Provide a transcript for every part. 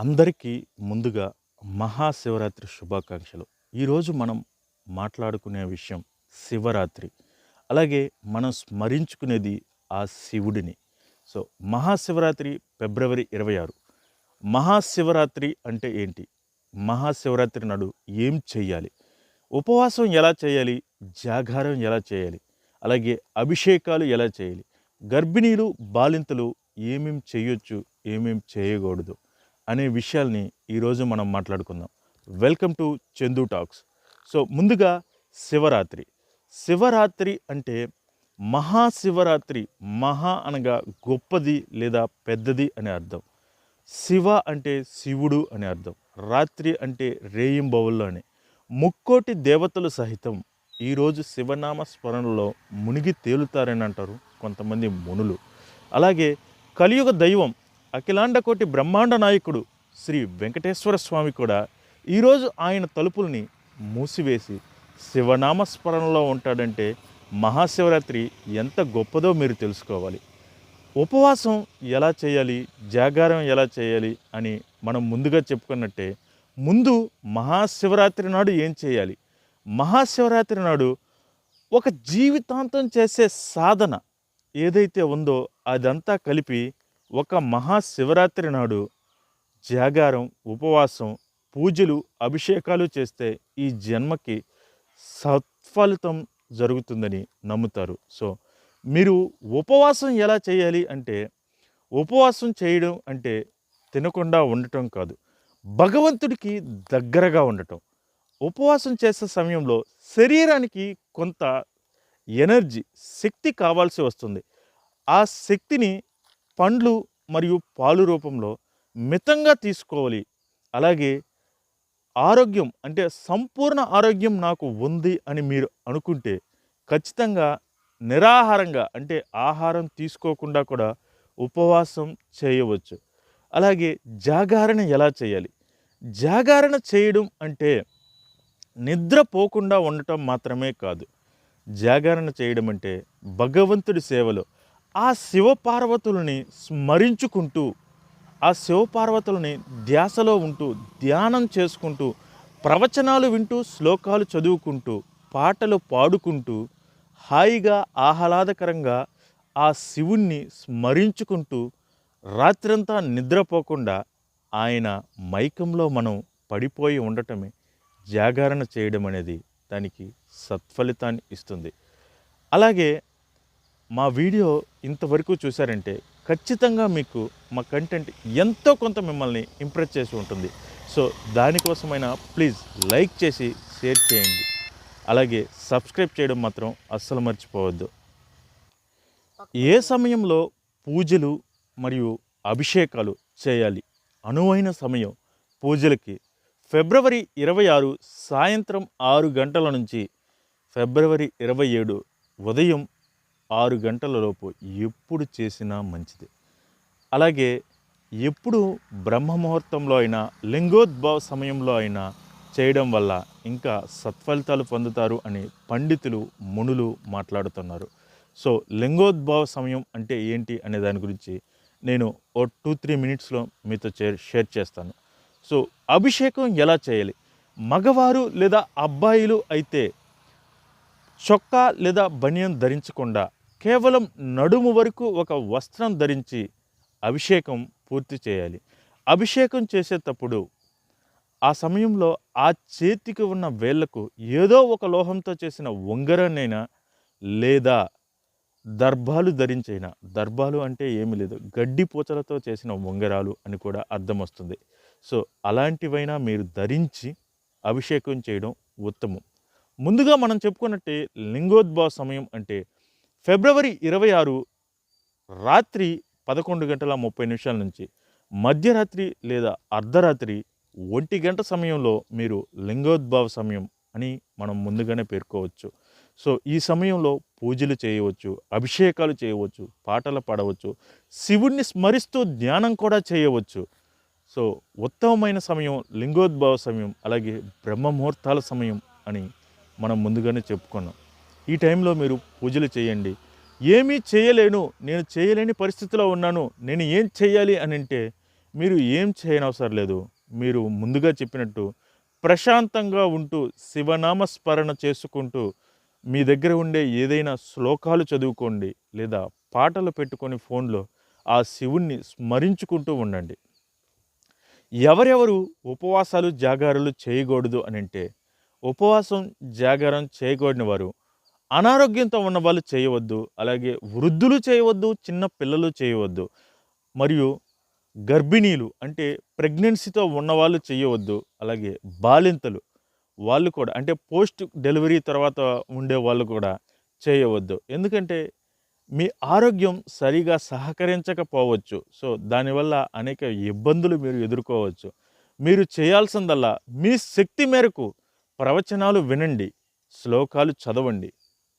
అందరికీ ముందుగా మహాశివరాత్రి శుభాకాంక్షలు. ఈరోజు మనం మాట్లాడుకునే విషయం శివరాత్రి. అలాగే మనం స్మరించుకునేది ఆ శివుడిని. సో మహాశివరాత్రి ఫిబ్రవరి ఇరవై ఆరు. మహాశివరాత్రి అంటే ఏంటి? మహాశివరాత్రి నాడు ఏం చేయాలి ఉపవాసం ఎలా చేయాలి? జాగారం ఎలా చేయాలి? అలాగే అభిషేకాలు ఎలా చేయాలి? గర్భిణీలు బాలింతలు ఏమేం చేయొచ్చు ఏమేం చేయకూడదు? అనే విషయాల్ని ఈరోజు మనం మాట్లాడుకుందాం. Welcome to Chandu talks. So ముందుగా శివరాత్రి. శివరాత్రి అంటే మహాశివరాత్రి మహా అనగా గొప్పది లేదా పెద్దది అనే అర్థం. శివ అంటే శివుడు అని అర్థం. రాత్రి అంటే రేయింబవుల్లో అని. ముక్కోటి దేవతలు సహితం ఈరోజు శివనామ స్మరణలో మునిగి తేలుతారని అంటారు కొంతమంది మునులు. అలాగే కలియుగ దైవం అఖిలాండకోటి బ్రహ్మాండ నాయకుడు శ్రీ వెంకటేశ్వర స్వామి కూడా ఈరోజు ఆయన తలుపుల్ని మూసివేసి శివనామ స్మరణలో ఉంటాడంటే మహాశివరాత్రి ఎంత గొప్పదో మీరు తెలుసుకోవాలి. ఉపవాసం ఎలా చేయాలి? జాగారం ఎలా చేయాలి? అని మనం ముందుగా చెప్పుకున్నట్టే ముందు మహాశివరాత్రి నాడు ఏం చేయాలి? మహాశివరాత్రి నాడు ఒక జీవితాంతం చేసే సాధన ఏదైతే ఉందో అదంతా కలిపి ఒక మహాశివరాత్రి నాడు జాగారం ఉపవాసం పూజలు అభిషేకాలు చేస్తే ఈ జన్మకి సత్ఫలితం జరుగుతుందని నమ్ముతారు. సో మీరు ఉపవాసం ఎలా చేయాలి అంటే ఉపవాసం చేయడం అంటే తినకుండా ఉండటం కాదు. భగవంతుడికి దగ్గరగా ఉండటం. ఉపవాసం చేసే సమయంలో శరీరానికి కొంత ఎనర్జీ శక్తి కావాల్సి వస్తుంది. ఆ శక్తిని పండ్లు మరియు పాలు రూపంలో మితంగా తీసుకోవాలి. అలాగే ఆరోగ్యం అంటే సంపూర్ణ ఆరోగ్యం నాకు ఉంది అని మీరు అనుకుంటే ఖచ్చితంగా నిరాహారంగా అంటే ఆహారం తీసుకోకుండా కూడా ఉపవాసం చేయవచ్చు. అలాగే జాగారణ ఎలా చేయాలి? జాగారణ చేయడం అంటే నిద్రపోకుండా ఉండటం మాత్రమే కాదు. జాగరణ చేయడం అంటే భగవంతుడి సేవలో ఆ శివపార్వతులని స్మరించుకుంటూ ఆ శివపార్వతులని ధ్యాసలో ఉంటూ ధ్యానం చేసుకుంటూ ప్రవచనాలు వింటూ శ్లోకాలు చదువుకుంటూ పాటలు పాడుకుంటూ హాయిగా ఆహ్లాదకరంగా ఆ శివుణ్ణి స్మరించుకుంటూ రాత్రంతా నిద్రపోకుండా ఆయన మైకంలో మనం పడిపోయి ఉండటమే జాగరణ చేయడం అనేది దానికి సత్ఫలితాన్ని ఇస్తుంది. అలాగే మా వీడియో ఇంతవరకు చూసారంటే ఖచ్చితంగా మీకు మా కంటెంట్ ఎంతో కొంత మిమ్మల్ని ఇంప్రెస్ చేసి ఉంటుంది. సో దానికోసమైనా ప్లీజ్ లైక్ చేసి షేర్ చేయండి. అలాగే సబ్స్క్రైబ్ చేయడం మాత్రం అస్సలు మర్చిపోవద్దు. ఏ సమయంలో పూజలు మరియు అభిషేకాలు చేయాలి? అనువైన సమయం పూజలకి ఫిబ్రవరి ఇరవై ఆరు సాయంత్రం ఆరు గంటల నుంచి ఫిబ్రవరి ఇరవై ఏడు ఉదయం ఆరు గంటలలోపు ఎప్పుడు చేసినా మంచిది. అలాగే ఎప్పుడు బ్రహ్మ ముహూర్తంలో అయినా లింగోద్భవ సమయంలో అయినా చేయడం వల్ల ఇంకా సత్ఫలితాలు పొందుతారు అని పండితులు మునులు మాట్లాడుతున్నారు. సో లింగోద్భవ సమయం అంటే ఏంటి అనే దాని గురించి నేను ఓ టూ త్రీ మినిట్స్లో మీతో షేర్ షేర్ చేస్తాను. సో అభిషేకం ఎలా చేయాలి? మగవారు లేదా అబ్బాయిలు అయితే చొక్కా లేదా బనియన్ ధరించకుండా కేవలం నడుము వరకు ఒక వస్త్రం ధరించి అభిషేకం పూర్తి చేయాలి. అభిషేకం చేసేటప్పుడు ఆ సమయంలో ఆ చేతికి ఉన్న వేళ్ళకు ఏదో ఒక లోహంతో చేసిన ఉంగరాన్నైనా లేదా దర్భాలు ధరించైనా దర్భాలు అంటే ఏమీ లేదు గడ్డి పూచలతో చేసిన ఉంగరాలు అని కూడా అర్థం వస్తుంది. సో అలాంటివైనా మీరు ధరించి అభిషేకం చేయడం ఉత్తమం. ముందుగా మనం చెప్పుకున్నట్టే లింగోద్భవ సమయం అంటే ఫిబ్రవరి ఇరవై ఆరు రాత్రి పదకొండు గంటల ముప్పై నిమిషాల నుంచి మధ్యరాత్రి లేదా అర్ధరాత్రి ఒంటి గంట సమయంలో మీరు లింగోద్భవ సమయం అని మనం ముందుగానే పేర్కోవచ్చు. సో ఈ సమయంలో పూజలు చేయవచ్చు అభిషేకాలు చేయవచ్చు పాటలు పాడవచ్చు శివుణ్ణి స్మరిస్తూ ధ్యానం కూడా చేయవచ్చు. సో ఉత్తమమైన సమయం లింగోద్భవ సమయం అలాగే బ్రహ్మ ముహూర్తాల సమయం అని మనం ముందుగానే చెప్పుకున్నాం. ఈ టైంలో మీరు పూజలు చేయండి. ఏమీ చేయలేను నేను చేయలేని పరిస్థితిలో ఉన్నాను నేను ఏం చేయాలి అని అంటే మీరు ఏం చేయనవసరం లేదు. మీరు ముందుగా చెప్పినట్టు ప్రశాంతంగా ఉంటూ శివనామ స్మరణ చేసుకుంటూ మీ దగ్గర ఉండే ఏదైనా శ్లోకాలు చదువుకోండి లేదా పాటలు పెట్టుకొని ఫోన్లో ఆ శివుణ్ణి స్మరించుకుంటూ ఉండండి. ఎవరెవరు ఉపవాసాలు జాగారాలు చేయకూడదు అని అంటే ఉపవాసం జాగారం చేయకూడని వారు అనారోగ్యంతో ఉన్న వాళ్ళు చేయవద్దు అలాగే వృద్ధులు చేయవద్దు చిన్న పిల్లలు చేయవద్దు మరియు గర్భిణీలు అంటే ప్రెగ్నెన్సీతో ఉన్నవాళ్ళు చేయవద్దు అలాగే బాలింతలు వాళ్ళు కూడా అంటే పోస్ట్ డెలివరీ తర్వాత ఉండే వాళ్ళు కూడా చేయవద్దు. ఎందుకంటే మీ ఆరోగ్యం సరిగా సహకరించకపోవచ్చు. సో దానివల్ల అనేక ఇబ్బందులు మీరు ఎదుర్కోవచ్చు. మీరు చేయాల్సిందల్లా మీ శక్తి మేరకు ప్రవచనాలు వినండి శ్లోకాలు చదవండి.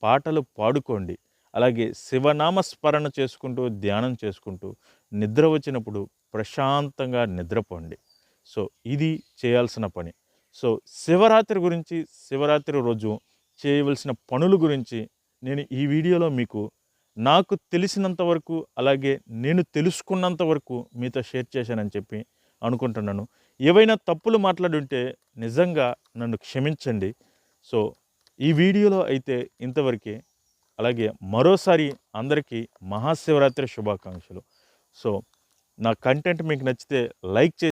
పాటలు పాడుకోండి. అలాగే శివనామ స్మరణ చేసుకుంటూ ధ్యానం చేసుకుంటూ నిద్ర వచ్చినప్పుడు ప్రశాంతంగా నిద్రపోండి. సో ఇది చేయాల్సిన పని. సో శివరాత్రి గురించి శివరాత్రి రోజు చేయవలసిన పనుల గురించి నేను ఈ వీడియోలో మీకు నాకు తెలిసినంత వరకు అలాగే నేను తెలుసుకున్నంత వరకు మీతో షేర్ చేశానని చెప్పి అనుకుంటున్నాను. ఏవైనా తప్పులు మాట్లాడుంటే నిజంగా నన్ను క్షమించండి. సో ఈ వీడియోలో అయితే ఇంతవరకే అలాగే మరోసారి అందరికీ మహాశివరాత్రి శుభాకాంక్షలు. సో నా కంటెంట్ మీకు నచ్చితే లైక్ చేసి